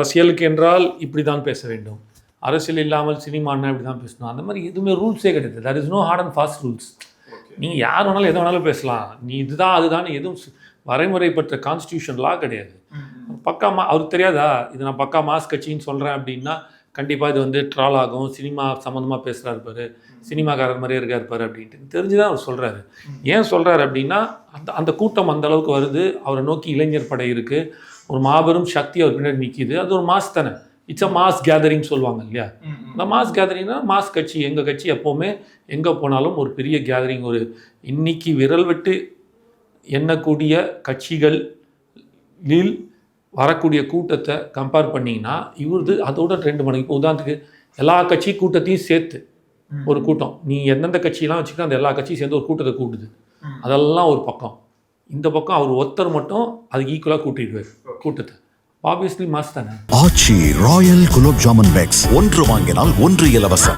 அரசியலுக்கு என்றால் இப்படி தான் பேச வேண்டும். அரசியல் இல்லாமல் சினிமான்னா இப்படி தான் பேசணும். அந்த மாதிரி எதுவுமே ரூல்ஸே கிடையாது. That is no hard and fast rules நீங்கள் யார் வேணாலும் எது வேணாலும் பேசலாம். நீ இதுதான் அதுதான் எதுவும் வரைமுறைப்பட்ட கான்ஸ்டியூஷன் லா கிடையாது. பக்கா மா அவருக்கு தெரியாதா? இது நான் பக்கா மாஸ் கட்சின்னு சொல்கிறேன் அப்படின்னா கண்டிப்பாக இது வந்து ட்ரால் ஆகும். சினிமா சம்மந்தமாக பேசுகிறாரு பாரு. சினிமாக்காரர் மாதிரியே இருக்காரு பாரு அப்படின்ட்டு. தெரிஞ்சு தான் அவர் சொல்கிறாரு ஏன் சொல்கிறாரு அப்படின்னா அந்த அந்த கூட்டம் அந்த அளவுக்கு வருது. அவரை நோக்கி இளைஞர் படை இருக்குது ஒரு மாபெரும் சக்தி அவர் பின்னாடி நிற்கிது அது ஒரு மாஸ் தானே? இட்ஸ் அ மாஸ் கேதரிங் சொல்லுவாங்க இல்லையா? இந்த மாஸ் கேதரிங்னா மாஸ் கட்சி எங்கள் கட்சி எப்போவுமே எங்கே போனாலும் ஒரு பெரிய கேதரிங் ஒரு இன்னைக்கு விரல் விட்டு எண்ணக்கூடிய கட்சிகளில் வரக்கூடிய கூட்டத்தை கம்பேர் பண்ணிங்கன்னா இவரது அதோட ரெண்டு மடங்கு இப்போ உதாரணத்துக்கு எல்லா கட்சி கூட்டத்தையும் சேர்த்து ஒரு கூட்டம். நீ எந்தெந்த கட்சியெல்லாம் வச்சுக்கிட்டோ அந்த எல்லா கட்சியும் சேர்ந்து ஒரு கூட்டத்தை கூட்டுது. அதெல்லாம் ஒரு பக்கம். இந்த பக்கம் அவர் ஒருத்தர் மட்டும் அதுக்கு ஈக்குவலாக கூட்டிடுவார். கூட்டத்தை. ஆப்வியஸ்லி மாஸ் தானே? Aachi royal gulab jamun packs. ஒன்று வாங்கினால் ஒன்று இலவசம்.